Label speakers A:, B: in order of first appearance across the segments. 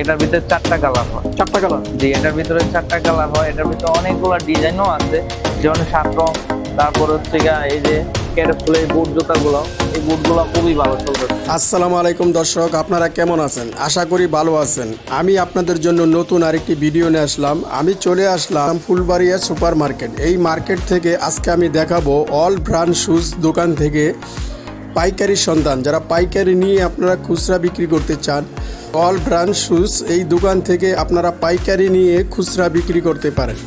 A: এটার ভিতরে চারটা কালার হয়।
B: চারটা কালার?
A: জি এটার ভিতরে চারটা কালার হয়। এটার ভিতরে অনেকগুলো ডিজাইনও আছে। যেমন সাত রং তারপর হচ্ছে এই যে বুট জুতাগুলো এই বুটগুলো খুবই ভালো চলবে।
B: আসসালামু আলাইকুম দর্শক আপনারা কেমন আছেন? আশা করি ভালো আছেন। আমি আপনাদের জন্য নতুন আরেকটি ভিডিও নিয়ে আসলাম। আমি চলে আসলাম ফুলবাড়িয়া সুপার মার্কেট এই মার্কেট থেকে আজকে আমি দেখাবো অল ব্র্যান্ড শুজ দোকান থেকে পাইকারি সন্ধান। যারা পাইকারি নিয়ে আপনারা খুচরা বিক্রি করতে চান অল ব্র্যান্ড শুজ এই দোকান থেকে আপনারা পাইকারি নিয়ে খুচরা বিক্রি করতে পারেন।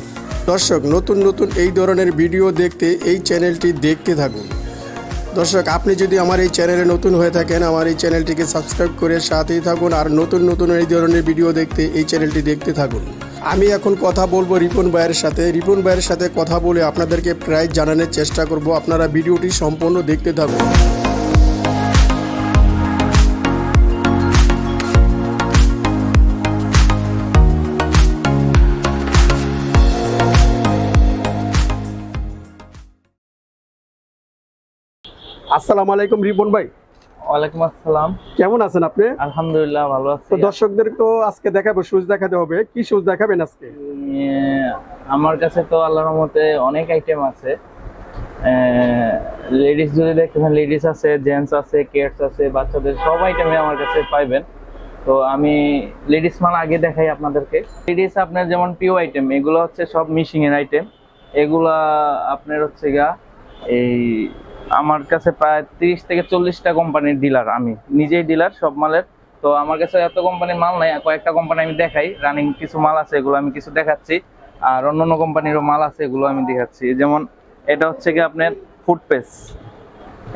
B: দর্শক, নতুন নতুন এই ধরনের ভিডিও দেখতে এই চ্যানেলটি দেখতে থাকুন। দর্শক, আপনি যদি আমার এই চ্যানেলে নতুন হয়ে থাকেন, আমার এই চ্যানেলটিকে সাবস্ক্রাইব করে সাথেই থাকুন আর নতুন নতুন এই ধরনের ভিডিও দেখতে এই চ্যানেলটি দেখতে থাকুন। আমি এখন কথা বলব রিপন ভাইয়ের সাথে। রিপন ভাইয়ের সাথে কথা বলে আপনাদেরকে প্রাইস জানানোর চেষ্টা করব। আপনারা ভিডিওটি সম্পূর্ণ দেখতে থাকুন। আসসালামু আলাইকুম রিপন ভাই।
A: ওয়ালাইকুম আসসালাম।
B: কেমন আছেন আপনি?
A: আলহামদুলিল্লাহ ভালো আছি।
B: তো দর্শকদের তো আজকে দেখাবো শুজ দেখাতে হবে। কি শুজ দেখাবেন আজকে?
A: আমার কাছে তো আল্লাহর মতে অনেক আইটেম আছে। লেডিস যদি দেখতেছেন লেডিস আছে জেন্টস আছে কিডস আছে বাচ্চাদের সব আইটেমে আমার কাছে পাইবেন। তো আমি লেডিস মাল আগে দেখাই আপনাদেরকে। লেডিস আপনার যেমন পিও আইটেম এগুলো হচ্ছে সব মিশিং এর আইটেম এগুলা আপনার হচ্ছে গা এই আমার কাছে প্রায় তিরিশ থেকে চল্লিশটা কোম্পানির ডিলার আমি। নিজেই ডিলার সব মালের। তো আমার কাছে এত কোম্পানির মাল নাই, কয়েকটা কোম্পানি আমি দেখাই। রানিং কিছু মাল আছে, এগুলো আমি কিছু দেখাচ্ছি। আর অন্য অন্য কোম্পানিরও মাল আছে, এগুলো আমি দেখাচ্ছি। যেমন এটা হচ্ছে কি আপনার ফুড পেস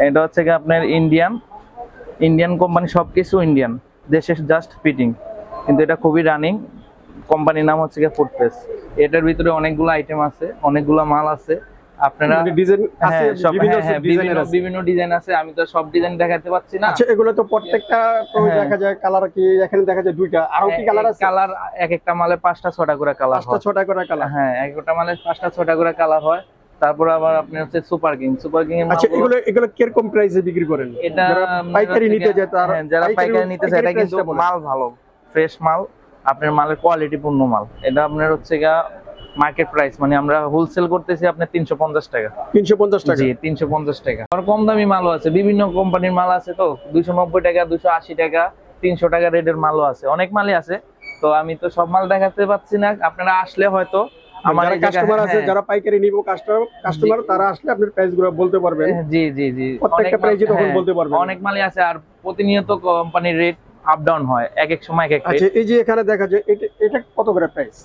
A: এটা হচ্ছে কি আপনার ইন্ডিয়ান ইন্ডিয়ান কোম্পানি সব কিছু ইন্ডিয়ান দেশে জাস্ট ফিটিং কিন্তু এটা খুবই রানিং কোম্পানির নাম হচ্ছে গিয়ে ফুড পেস এটার ভিতরে অনেকগুলো আইটেম আছে, অনেকগুলো মাল আছে। আপনারা
B: ডিজাইন আছে
A: হ্যাঁ,
B: বিভিন্ন
A: হ্যাঁ, হ্যাঁ, বিভিন্ন ডিজাইন আছে আমি তো সব ডিজাইন দেখাতে পাচ্ছি না।
B: আচ্ছা এগুলো তো প্রত্যেকটা
A: হ্যাঁ।
B: দেখা যায় কালার কি এখানে দেখা যায় দুইটা। আরও কি কালার আছে?
A: কালার এক একটা মালে পাঁচটা ছটা করে কালার
B: পাঁচটা ছটা করে কালার
A: হ্যাঁ এক একটা মালে পাঁচটা ছটা করে কালার হয়। তারপর আবার আপনি হচ্ছে সুপার কিং সুপার কিং এর
B: আচ্ছা এগুলো এগুলো কীরকম প্রাইসে বিক্রি করেন?
A: এটা
B: পাইকারি নিতে যায় তার
A: হ্যাঁ, যারা পাইকারি নিতে চায় এটা কিন্তু। মাল ভালো ফ্রেশ মাল। আপনার মালের কোয়ালিটি পূর্ণ মাল। এটা আপনার হচ্ছে গা মার্কেট প্রাইস মানে আমরা হোলসেল করতেছি আপনার তিনশো পঞ্চাশ টাকা।
B: 350 টাকা।
A: জি তিনশো পঞ্চাশ টাকা। আর কম দামি মালও আছে বিভিন্ন কোম্পানির মাল আছে তো দুইশো নব্বই টাকা দুশো আশি টাকা তিনশো টাকা রেটের মালও আছে অনেক মালই আছে। তো আমি তো সব মাল দেখাতে পাচ্ছি না আপনারা আসলে হয়তো জায়গায়-
B: কাস্টমার আছে
A: হ্যাঁ,
B: যারা পাইকারি নিব কাস্টমার কাস্টমার তারা আসলে বলতে পারবেন।
A: জি জি জি।
B: প্রত্যেকটা
A: অনেক
B: প্রাইসই তখন
A: হ্যাঁ,
B: বলতে পারবেন।
A: অনেক মালই আছে আর প্রতিনিয়ত কোম্পানির রেট আপ ডাউন হয় এক এক সময় এক এক
B: আচ্ছা এই যে এখানে দেখা যায় এটা এটা কত করে প্রাইস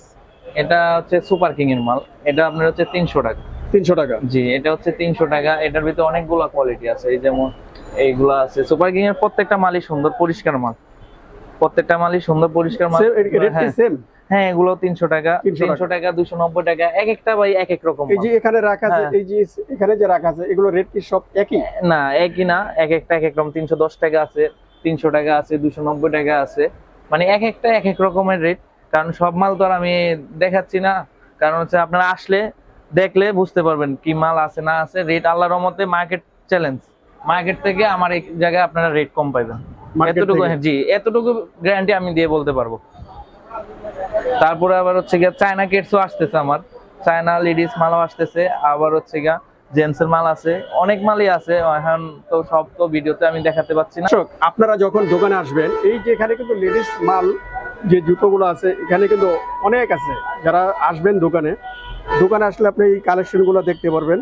A: এটা হচ্ছে সুপার কিং এর মাল। এটা আপনার হচ্ছে তিনশো টাকা।
B: 300 টাকা।
A: জি এটা হচ্ছে তিনশো টাকা। এটার ভিতরে অনেকগুলো কোয়ালিটি আছে। এই যেমন এইগুলা আছে। সুপার কিং এর প্রত্যেকটা মালই সুন্দর পরিষ্কার মাল। প্রত্যেকটা মালই সুন্দর পরিষ্কার মাল। হ্যাঁ। হ্যাঁ এগুলো তিনশো টাকা। তিনশো টাকা। দুশো নব্বই টাকা এক একটা ভাই এক এক রকম
B: এই যে এখানে রাখা আছে
A: হ্যাঁ।
B: এই যে এখানে যে রাখা আছে এগুলো রেট কি সব একই?
A: না একই না। এক একটা এক এক রকম। তিনশো দশ টাকা আছে তিনশো টাকা আছে দুশো নব্বই টাকা আছে। মানে এক একটা এক এক রকমের রেট কারণ সব মাল তো আর আমি দেখাচ্ছি না। কারণ হচ্ছে আপনারা আসলে দেখলে বুঝতে পারবেন কি মাল আছে না আছে। রেট আল্লাহর রহমতে মার্কেট চ্যালেঞ্জ মার্কেট থেকে আমার এই জায়গায় আপনারা রেট কম পাইবেন। এতটুকু জি এতটুকু গ্যারান্টি আমি দিয়ে বলতে পারব। তারপরে আবার হচ্ছে গিয়া চায়না কেটসও আসতেছে আমার। চায়না লেডিস মালও আসতেছে। আবার হচ্ছে গিয়া জেন্টস এর মাল আছে। অনেক মালই আছে। এখন তো সব তো ভিডিওতে আমি দেখাতে পাচ্ছি না।
B: আপনারা যখন দোকানে আসবেন এই যে এখানে কিন্তু লেডিস মাল যে জুতোগুলো আছে এখানে কিন্তু অনেক আছে। যারা আসবেন দোকানে দোকানে আসলে আপনি এই কালেকশনগুলো দেখতে পারবেন।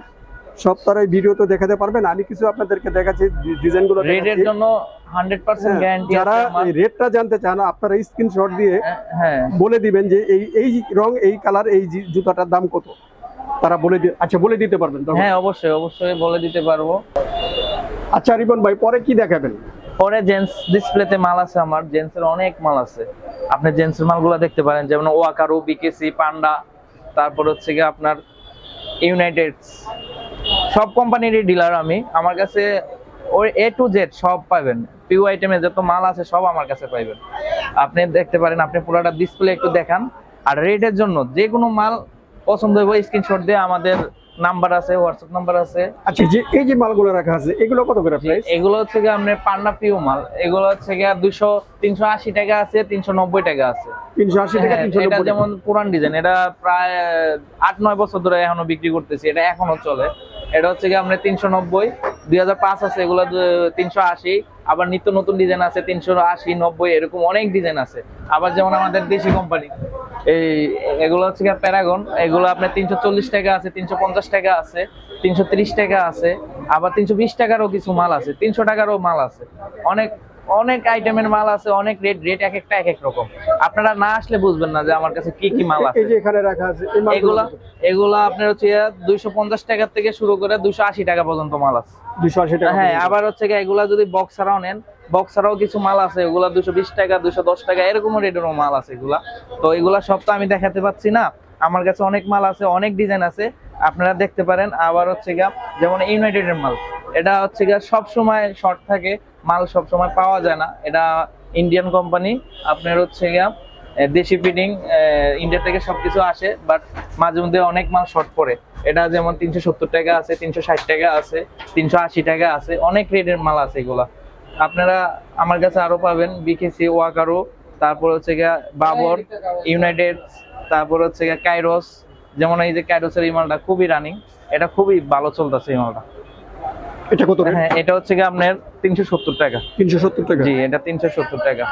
B: সব তার এই ভিডিও তো দেখাতে পারবেন। আমি কিছু আপনাদেরকে দেখাচ্ছি ডিজাইনগুলো
A: রেটের জন্য হান্ড্রেড পার্সেন্ট গ্যারান্টি
B: যারা এই রেটটা জানতে চান আপনারা স্ক্রিনশট দিয়ে
A: হ্যাঁ
B: বলে দিবেন যে এই এই রং এই কালার এই জুতাটার দাম কত। তারা বলে দি আচ্ছা বলে দিতে পারবেন।
A: হ্যাঁ অবশ্যই অবশ্যই বলে দিতে পারব।
B: আচ্ছা রিবন ভাই পরে কি দেখাবেন?
A: পরে জেন্টস ডিসপ্লেতে মাল আছে আমার জেন্টস এর অনেক মাল আছে। আপনি জেন্টস এর মালগুলো দেখতে পারেন, যেমন ওয়াকারু বিকেসি পান্ডা তারপর হচ্ছে কি আপনার ইউনাইটেড সব কোম্পানিরই ডিলার আমি। আমার কাছে ওই এ টু জেড সব পাবেন। পিউ আইটেমে যত মাল আছে সব আমার কাছে পাইবেন। আপনি দেখতে পারেন, আপনি পুরোটা ডিসপ্লে একটু দেখান। আর রেটের জন্য যে কোনো মাল পছন্দ হইব স্ক্রিনশট দিয়ে আমাদের নাম্বার আছে হোয়াটসঅ্যাপ নাম্বার আছে।
B: আচ্ছা যে এই যে মালগুলো রাখা আছে এগুলো কত করে প্রাইস
A: এগুলো হচ্ছে গিয়ে আপনার পান্না পিও মাল। এগুলো হচ্ছে গিয়ে দুশো তিনশো আশি টাকা আছে তিনশো নব্বই টাকা আছে।
B: তিনশো আশি টাকা
A: হ্যাঁ,
B: তিনশো
A: এটা যেমন পুরান ডিজাইন এটা প্রায় আট নয় বছর ধরে এখনও বিক্রি করতেছি এটা এখনও চলে। এটা হচ্ছে কি আপনার তিনশো নব্বই দুই হাজার পাঁচ আছে, এগুলো তিনশো আশি। আবার নিত্য নতুন ডিজাইন আছে, তিনশো আশি, নব্বই, এরকম অনেক ডিজাইন আছে। আবার যেমন আমাদের দেশি কোম্পানি এই এগুলো হচ্ছে প্যারাগন এগুলো আপনার তিনশো চল্লিশ টাকা আছে, তিনশো পঞ্চাশ টাকা আছে, তিনশো ত্রিশ টাকা আছে, আবার তিনশো বিশ টাকারও কিছু মাল আছে, তিনশো টাকারও মাল আছে। অনেক অনেক আইটেমের মাল আছে অনেক রেট রেট এক একটা এক এক রকম। আপনারা না আসলে বুঝবেন না যে আমার কাছে কি কি মাল আছে।
B: এই যে এখানে রাখা আছে
A: এগুলা এগুলা আপনার হচ্ছে দুইশো পঞ্চাশ টাকা থেকে শুরু করে দুইশো আশি টাকা পর্যন্ত মাল আছে।
B: দুশো আশি টাকা
A: হ্যাঁ আবার হচ্ছে এগুলা যদি বক্স ছাড়াও নেন বক্স ছাড়াও কিছু মাল আছে এগুলা দুশো বিশ টাকা দুশো দশ টাকা এরকম রেটেরও মাল আছে এগুলা। তো এগুলা সব তো আমি দেখাতে পাচ্ছি না। আমার কাছে অনেক মাল আছে অনেক ডিজাইন আছে। আপনারা দেখতে পারেন আবার হচ্ছে গিয়া যেমন ইউনাইটেড এর মাল এটা হচ্ছে গিয়া সব সময় শর্ট থাকে। মাল সব সময় পাওয়া যায় না। এটা ইন্ডিয়ান কোম্পানি আপনার হচ্ছে গিয়া দেশি ফিডিং ইন্ডিয়া থেকে সবকিছু আসে বাট মাঝে মধ্যে অনেক মাল শর্ট পড়ে। এটা যেমন তিনশো সত্তর টাকা আছে, তিনশো ষাট টাকা আছে, তিনশো আশি টাকা আছে, অনেক রেটের মাল আছে এগুলা। আপনারা আমার কাছে আরও পাবেন বিকেসি ওয়াকারো তারপর হচ্ছে গিয়া বাবর ইউনাইটেড তারপর হচ্ছে গিয়া কাইরোস যেমন এই যে কাইরোসের এই মালটা খুবই রানিং এটা খুবই ভালো চলতেছে এই মালটা।
B: এটা কত
A: হ্যাঁ এটা হচ্ছে গিয়ে আপনার তিনশো সত্তর টাকা।
B: তিনশো সত্তর টাকা?
A: জি এটা তিনশো সত্তর টাকা।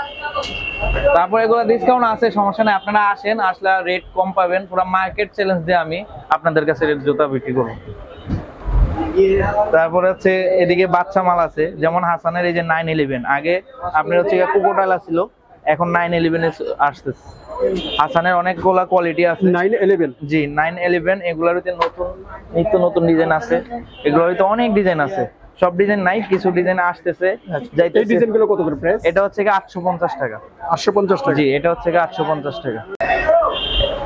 A: তারপর এগুলো ডিসকাউন্ট আছে সমস্যা নেই আপনারা আসেন আসলে রেট কম পাবেন। পুরো মার্কেট চ্যালেঞ্জ দিয়ে আমি আপনাদের কাছে রেট জুতা বিক্রি করব। তারপরে হচ্ছে এদিকে বাচ্চা মাল আছে যেমন হাসানের এই যে নাইন ইলেভেন আগে আপনার হচ্ছে কোকোটালা ছিল এখন নাইন ইলেভেনে আসতেছে। হাসানের অনেকগুলা কোয়ালিটি আছে।
B: Nine eleven
A: G nine eleven এগুলোর ভিতরে নতুন নিত্য নতুন ডিজাইন আছে। এগুলোর ভিতরে অনেক ডিজাইন আছে। সব ডিজাইন নাই কিছু ডিজাইন আসতেছে।
B: এই
A: যাইতেছে।
B: ডিজাইনগুলো কত করে প্রাইস
A: এটা হচ্ছে কি আটশো পঞ্চাশ টাকা।
B: আটশো পঞ্চাশ টাকা?
A: জি এটা হচ্ছে কি আটশো পঞ্চাশ টাকা।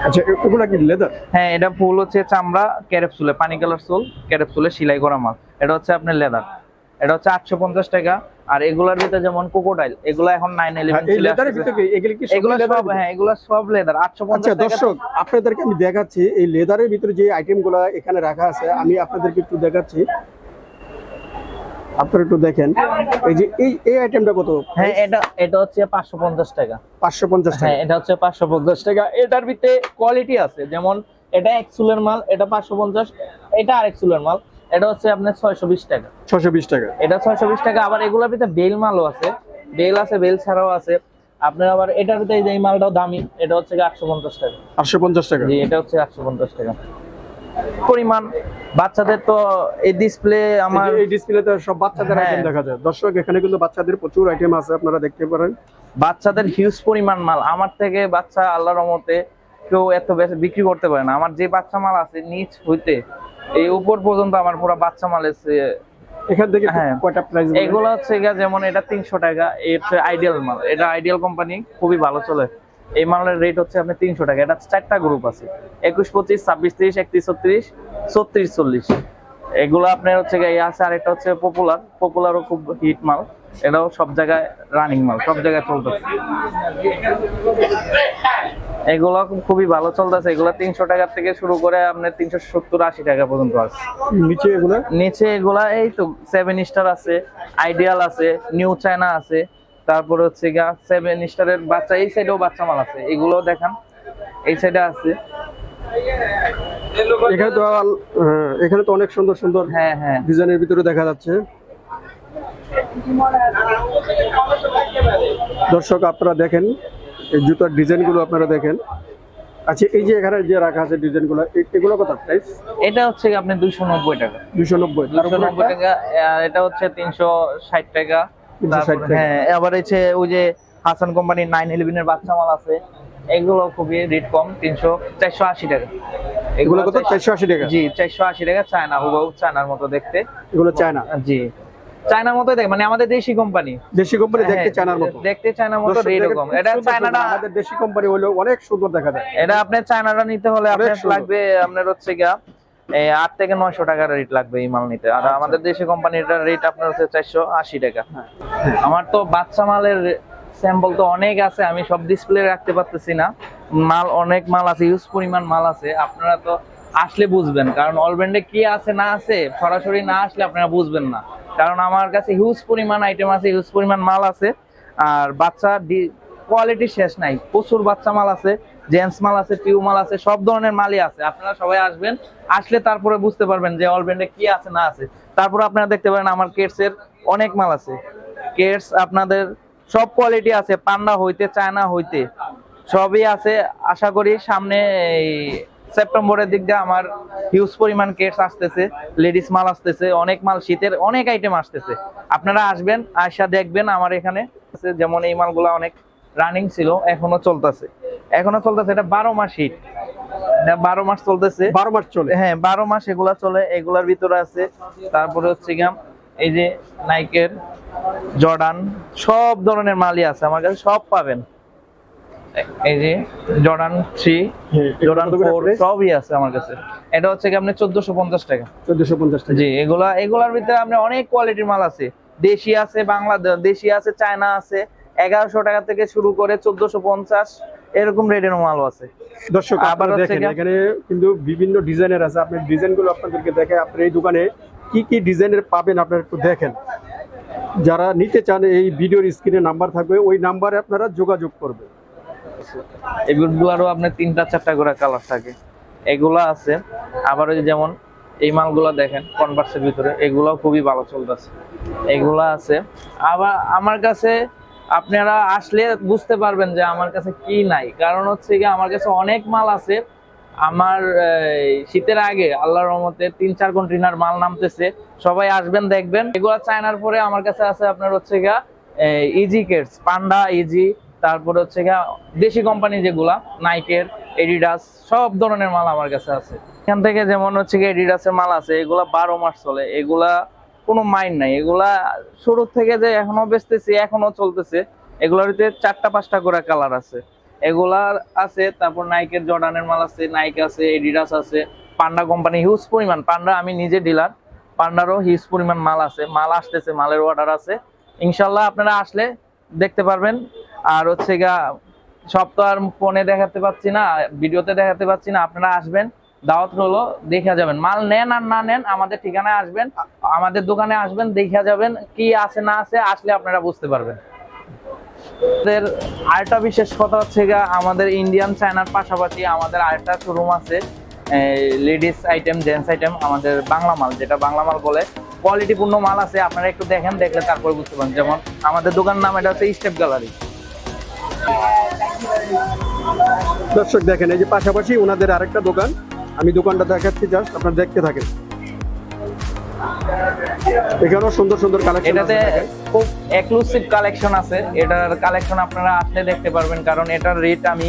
B: আচ্ছা এগুলা কি লেদার
A: হ্যাঁ এটা ফুল হচ্ছে চামড়া ক্যারেপসুলে পানি কালার সোল ক্যারেপসুলে সেলাই করা মাল। এটা হচ্ছে আপনার লেদার এটা হচ্ছে আটশো পঞ্চাশ টাকা। আর এগুলার ভিতরে যেমন কোকোডাইল এগুলো এখন নাইন
B: হ্যাঁ, এই লেদারের ভিতরে এগুলো কি
A: এগুলো সব হ্যাঁ এগুলো সব লেদার আটশো
B: আচ্ছা
A: পঞ্চাশ
B: দর্শক আপনাদেরকে আমি দেখাচ্ছি এই লেদারের ভিতরে যে আইটেমগুলা এখানে রাখা আছে আমি আপনাদেরকে একটু দেখাচ্ছি। আপনারা একটু দেখেন এই যে এই এই আইটেমটা কত?
A: হ্যাঁ এটা এটা হচ্ছে পাঁচশো পঞ্চাশ টাকা।
B: পাঁচশো পঞ্চাশ টাকা।
A: হ্যাঁ এটা হচ্ছে পাঁচশো পঞ্চাশ টাকা। এটার ভিতরে কোয়ালিটি আছে যেমন এটা এক চুলের মাল এটা পাঁচশো পঞ্চাশ এটা আরেক চুলের মাল। এটা হচ্ছে আপনার ছয়শো বিশ টাকা।
B: ছশো বিশ টাকা।
A: এটা ছয়শো বিশ টাকা আবার এগুলোর ভিতরে বেল মালও আছে। বেল আছে বেল ছাড়াও আছে। আপনার আবার এটার ভিতরে এই মালটাও দামি এটা হচ্ছে আটশো পঞ্চাশ টাকা।
B: আটশো পঞ্চাশ টাকা।
A: জি এটা হচ্ছে একশো পঞ্চাশ টাকা। পরিমাণ বাচ্চাদের তো এই ডিসপ্লে আমার
B: এই ডিসপ্লেতে সব বাচ্চাদের
A: হ্যাঁ।
B: আইটেম দেখা যায়। দর্শক এখানে কিন্তু বাচ্চাদের প্রচুর আইটেম আছে আপনারা দেখতে পারেন।
A: বাচ্চাদের হিউজ পরিমাণ মাল। আমার থেকে বাচ্চা আল্লাহর রহমতে কেউ এত বেশি বিক্রি করতে পারে না। আমার যে বাচ্চা মাল আছে নিচ হইতে এই উপর পর্যন্ত আমার পুরো বাচ্চা মাল এসে
B: এখান থেকে
A: হ্যাঁ।
B: কয়টা প্রাইস
A: এগুলো হচ্ছে যেমন এটা তিনশো টাকা হচ্ছে আইডিয়াল মাল। এটা আইডিয়াল কোম্পানি খুবই ভালো চলে। এই মালের রেট হচ্ছে আপনার তিনশো টাকা। এটা চারটা গ্রুপ আছে। একুশ পঁচিশ ছাব্বিশ তিরিশ একত্রিশ ছত্রিশ ছত্রিশ চল্লিশ। এগুলো আপনার হচ্ছে আছে আর এটা হচ্ছে পপুলার পপুলারও খুব হিট মাল। এটাও সব জায়গায় রানিং মাল সব জায়গায় চলতেছে। এগুলো খুবই ভালো চলতেছে। এগুলো তিনশো টাকা থেকে শুরু করে আপনার তিনশো সত্তর আশি টাকা পর্যন্ত আছে।
B: নিচে এগুলো?
A: নিচে এগুলা এই তো সেভেন স্টার আছে আইডিয়াল আছে নিউ চায়না আছে তারপর হচ্ছে গা সেভেন স্টারের বাচ্চা এই সাইডেও বাচ্চা মাল আছে। এগুলো দেখান এই সাইডে আছে।
B: এখানে তো হ্যাঁ, এখানে তো অনেক সুন্দর সুন্দর
A: হ্যাঁ হ্যাঁ।
B: ডিজাইনের ভিতরে দেখা যাচ্ছে। দর্শক আপনারা দেখেন এই জুতার ডিজাইনগুলো আপনারা দেখেন। আচ্ছা এই যে এখানে যে রাখা আছে ডিজাইনগুলো এগুলো কত প্রাইস
A: এটা হচ্ছে আপনি দুইশো নব্বই টাকা।
B: দুশো নব্বই
A: দুশো নব্বই টাকা আর এটা হচ্ছে তিনশো ষাট টাকা।
B: 360 টাকা।
A: হ্যাঁ আবার হচ্ছে ওই যে হাসান কোম্পানির নাইন ইলেভেনের বাচ্চা মাল আছে এগুলো খুবই রেট কম তিনশো চারশো আশি টাকা।
B: এগুলো কত?
A: হচ্ছে-
B: চারশো আশি টাকা?
A: জি চারশো আশি টাকা চায়না হুবহু চায়নার মতো দেখতে।
B: এগুলো চায়না?
A: জি। চায়নার মতো দেখ মানে আমাদের দেশি কোম্পানি
B: দেশি কোম্পানি দেখতে
A: হ্যাঁ,
B: চায়নার মতো।
A: দেখতে চায়নার মতো
B: দর্শক
A: রেট
B: দেখেন,
A: কম
B: খুব
A: এটা চায়নাটা
B: আমাদের দেশি কোম্পানি হলেও অনেক সুন্দর দেখা যায়।
A: এটা আপনার চায়নাটা নিতে হলে আপনার লাগবে আপনার হচ্ছে গিয়া আট থেকে নয়শো টাকার রেট লাগবে এই মাল নিতে। আর
B: আচ্ছা।
A: আমাদের দেশি কোম্পানির রেট আপনার হচ্ছে চারশো আশি টাকা।
B: হ্যাঁ।
A: আমার তো বাচ্চা মালের স্যাম্পল তো অনেক আছে আমি সব ডিসপ্লে রাখতে পারতেছি না। মাল অনেক মাল আছে ইউজ পরিমাণ মাল আছে। আপনারা তো আসলে বুঝবেন কারণ অলব্র্যান্ডে কি আছে না আছে সরাসরি না আসলে আপনারা বুঝবেন না। কারণ আমার কাছে হিউজ পরিমাণ আইটেম আছে হিউজ পরিমাণ মাল আছে। আর বাচ্চা কোয়ালিটি শেষ নাই। প্রচুর বাচ্চা মাল আছে জেন্টস মাল আছে, টিউ মাল আছে, সব ধরনের মালই আছে। আপনারা সবাই আসবেন, আসলে তারপরে বুঝতে পারবেন যে অলব্র্যান্ডে কি আছে, না আছে। তারপর আপনারা দেখতে পারেন আমার কেটস এর অনেক মাল আছে। কেটস আপনাদের সব কোয়ালিটি আছে, পান্ডা হইতে, চায়না হইতে, সবই আছে। আশা করি সামনে সেপ্টেম্বরের দিক দিয়ে আমার হিউজ পরিমাণ কেটস আসতেছে লেডিস মাল আসতেছে অনেক মাল শীতের অনেক আইটেম আসতেছে। আপনারা আসবেন আসা দেখবেন আমার এখানে যেমন এই মালগুলো অনেক রানিং ছিল এখনও চলতেছে। এখনও চলতেছে এটা বারো মাস হিট এটা বারো মাস চলতেছে।
B: বারো মাস চলে।
A: হ্যাঁ বারো মাস এগুলা চলে এগুলার ভিতরে আছে। তারপরে হচ্ছে গিয়াম এই যে নাইকের জর্ডান সব ধরনের মালই আছে আমার কাছে সব পাবেন। এই যে জর্ডান থ্রি জর্ডান ফোর সবই আছে আমার কাছে। এটা হচ্ছে কি আপনি চোদ্দশো পঞ্চাশ টাকা।
B: চোদ্দশো পঞ্চাশ টাকা।
A: জি এগুলা এগুলার ভিতরে আপনি অনেক কোয়ালিটির মাল আছে। দেশি আছে বাংলা দেশি আছে চায়না আছে। এগারোশো টাকা থেকে শুরু করে চোদ্দশো পঞ্চাশ এরকম রেটের মালও আছে।
B: দর্শক
A: আবার
B: দেখেন এখানে কিন্তু বিভিন্ন ডিজাইনের আছে। আপনি ডিজাইনগুলো আপনাদেরকে দেখে আপনার এই দোকানে কি কি ডিজাইনের পাবেন আপনারা একটু দেখেন। যারা নিতে চান এই ভিডিওর স্ক্রিনে নাম্বার থাকবে। ওই নাম্বারে আপনারা যোগাযোগ করবেন।
A: এগুলোরও আপনার তিনটা, চারটা করে কালার থাকে। এগুলা আছে, আবার ওই যেমন এই মালগুলো দেখেন কনভার্সের ভিতরে, এগুলাও খুবই ভালো চলতেছে। এগুলা আছে, আবার আমার কাছে আপনারা আসলে বুঝতে পারবেন যে আমার কাছে কি নাই। কারণ হচ্ছে কি আমার কাছে অনেক মাল আছে, আমার শীতের আগে আল্লাহর রহমতে তিন, চার কন্টেনার মাল নামতেছে, সবাই আসবেন, দেখবেন। এগুলা চায়নার পরে আমার কাছে আছে আপনার হচ্ছে গা ইজি কেটস পান্ডা ইজি তারপরে হচ্ছে গা দেশি কোম্পানি যেগুলা নাইকের এডিডাস সব ধরনের মাল আমার কাছে আছে। এখান থেকে যেমন হচ্ছে গিয়ে এডিডাসের মাল আছে, এগুলা বারো মাস চলে, এগুলা কোনো মাইন্ড নাই। এগুলা শুরু থেকে যে এখনও বেচতেছি, এখনও চলতেছে, এগুলোর ভিতরে চারটা পাঁচটা করে কালার আছে। এগুলার আছে, তারপর নাইকের জর্ডানের মাল আছে নাইক আছে এডিডাস আছে পান্ডা কোম্পানি হিউজ পরিমাণ। পান্ডা আমি নিজে ডিলার পান্ডারও হিউজ পরিমাণ মাল আছে, মাল আসতেছে, মালের অর্ডার আছে। ইনশাল্লাহ আপনারা আসলে দেখতে পারবেন আর হচ্ছে গা সব তো আর ফোনে দেখাতে পাচ্ছি না, ভিডিওতে দেখাতে পাচ্ছি না, আপনারা আসবেন, দাওয়াত হলো, দেখা যাবেন। মাল নেন আর না নেন, আমাদের ঠিকানায় আসবেন, আমাদের দোকানে আসবেন, দেখা যাবেন, কি আছে না আছে, আসলে আপনারা বুঝতে পারবেন। আমাদের আরেকটা বিশেষ কথা হচ্ছে গা আমাদের ইন্ডিয়ান চায়নার পাশাপাশি আমাদের আরেকটা শোরুম আছে লেডিস আইটেম জেন্টস আইটেম আমাদের বাংলা মাল, যেটা বাংলা মাল বলে কোয়ালিটিপূর্ণ মাল আছে, আপনারা একটু দেখেন, দেখলে তারপরে বুঝতে পারেন যেমন আমাদের দোকানের নাম এটা হচ্ছে স্টেপ গ্যালারি
B: দর্শক দেখেন এই যে পাশাপাশি ওনাদের আরেকটা দোকান। আমি দোকানটা দেখাচ্ছি জাস্ট আপনারা দেখতে থাকেন। এখানেও সুন্দর সুন্দর কালেকশন
A: এটাতে খুব এক্সক্লুসিভ কালেকশন আছে। এটার কালেকশন আপনারা আসলে দেখতে পারবেন কারণ এটার রেট আমি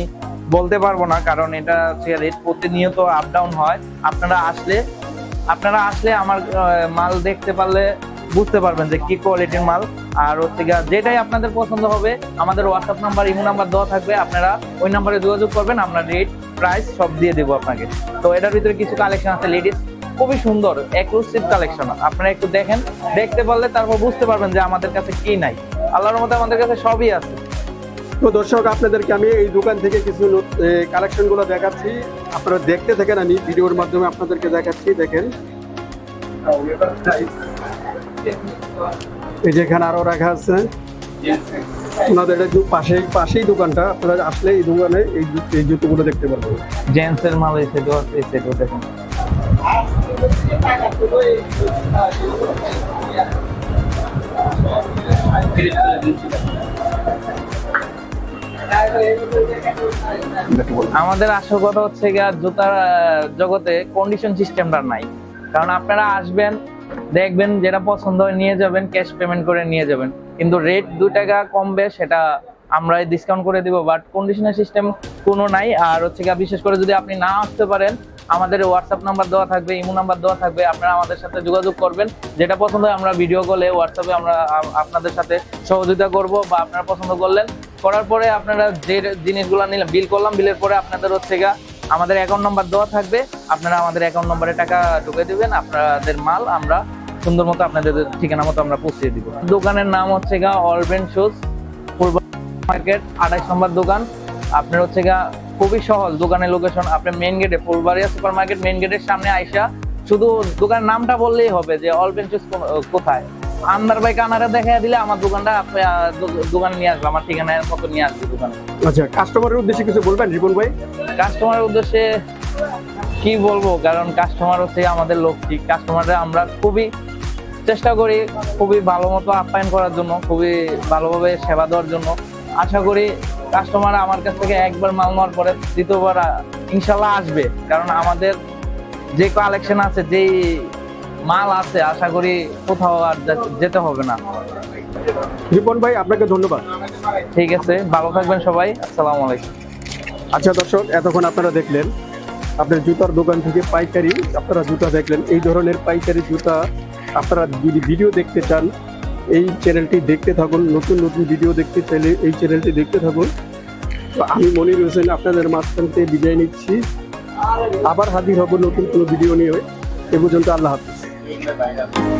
A: বলতে পারব না কারণ এটা হচ্ছে রেট প্রতিনিয়ত আপ ডাউন হয়। আপনারা আসলে আপনারা আসলে আমার মাল দেখতে পারলে বুঝতে পারবেন যে কি কোয়ালিটির মাল। আর হচ্ছে যেটাই আপনাদের পছন্দ হবে, আমাদের হোয়াটসঅ্যাপ নাম্বার ইমো নাম্বার দেওয়া থাকবে। আপনারা ওই নাম্বারে যোগাযোগ করবেন, আমরা রেট প্রাইস সব দিয়ে দেবো আপনাকে। তো এটার ভিতরে কিছু কালেকশন আছে লেডিস খুবই সুন্দর এক্সক্লুসিভ কালেকশন আপনারা একটু দেখেন, দেখতে পারলে তারপর বুঝতে পারবেন যে আমাদের কাছে কি নাই। আল্লাহর মধ্যে আমাদের কাছে সবই আছে।
B: তো দর্শক, আপনাদেরকে আমি এই দোকান থেকে কিছু কালেকশনগুলো দেখাচ্ছি। আপনারা দেখতে থাকেন, আমি ভিডিওর মাধ্যমে আপনাদেরকে দেখাচ্ছি, দেখেন। এই যে এখানে আরও রাখা আছে। জু- পাশেই দোকানটা। আসলে দেখতে পারবেন।
A: মাল আমাদের আসল কথা হচ্ছে জুতার জগতে কন্ডিশন সিস্টেমটা নাই। কারণ আপনারা আসবেন দেখবেন যেটা পছন্দ হয় নিয়ে যাবেন ক্যাশ পেমেন্ট করে নিয়ে যাবেন। কিন্তু রেট দু টাকা কমবে, সেটা আমরা ডিসকাউন্ট করে দিব। বাট কন্ডিশনার সিস্টেম কোনো নাই। আর হচ্ছে গিয়া বিশেষ করে যদি আপনি না আসতে পারেন, আমাদের হোয়াটসঅ্যাপ নাম্বার দেওয়া থাকবে ইমো নাম্বার দেওয়া থাকবে, আপনারা আমাদের সাথে যোগাযোগ করবেন। যেটা পছন্দ হয় আমরা ভিডিও কলে হোয়াটসঅ্যাপে আমরা আপনাদের সাথে সহযোগিতা করব বা আপনারা পছন্দ করলেন। করার পরে আপনারা যে জিনিসগুলো নিলাম বিল করলাম বিলের পরে আপনাদের হচ্ছে গা আমাদের অ্যাকাউন্ট নাম্বার দেওয়া থাকবে। আপনারা আমাদের অ্যাকাউন্ট নম্বরে টাকা ঢুকে দিবেন, আপনাদের মাল আমরা সুন্দর মতো আপনাদের ঠিকানা মতো আমরা পৌঁছে দিব। দোকানের নাম হচ্ছে গা অলবেন শুজ পূর্ব মার্কেট আঠাইশ নম্বর দোকান। আপনার হচ্ছে গা খুবই সহজ দোকানের লোকেশন আপনার মেইন গেটে ফুলবাড়িয়া সুপার মার্কেট মেন গেটের সামনে আইসা শুধু দোকানের নামটা বললেই হবে যে অল বেঞ্চেস কোথায়? আন্দার বাই কানারে দেখা দিলে আমার দোকানটা দোকানে নিয়ে আসবে আমার ঠিকানায় মতো নিয়ে আসবে দোকানে।
B: আচ্ছা কাস্টমারের উদ্দেশ্যে কিছু বলবেন রিপন ভাই?
A: কাস্টমারের উদ্দেশ্যে কি বলব? কারণ কাস্টমার হচ্ছে আমাদের লক্ষ্মী। কাস্টমাররা আমরা খুবই চেষ্টা করি খুবই ভালো মতো আপ্যায়ন করার জন্য খুবই ভালোভাবে সেবা দেওয়ার জন্য। আশা করি কাস্টমার আমার কাছ থেকে একবার মাল নেওয়ার পরে দ্বিতীয়বার ইনশাল্লাহ আসবে। কারণ আমাদের যে কালেকশন আছে যেই মাল আছে আশা করি কোথাও আর যেতে হবে না।
B: রিপন ভাই আপনাকে ধন্যবাদ।
A: ঠিক আছে ভালো থাকবেন সবাই আসসালামু আলাইকুম।
B: আচ্ছা দর্শক এতক্ষণ আপনারা দেখলেন আপনার জুতার দোকান থেকে পাইকারি আপনারা জুতা দেখলেন এই ধরনের পাইকারি জুতা আপনারা যদি ভিডিও দেখতে চান এই চ্যানেলটি দেখতে থাকুন নতুন নতুন ভিডিও দেখতে চাইলে এই চ্যানেলটি দেখতে থাকুন। তো আমি মনির হোসেন আপনাদের মাঝখান থেকে বিদায় নিচ্ছি। আবার হাজির হব নতুন কোনো ভিডিও নিয়ে। এ পর্যন্ত আল্লাহ হাফিজ। 明白的。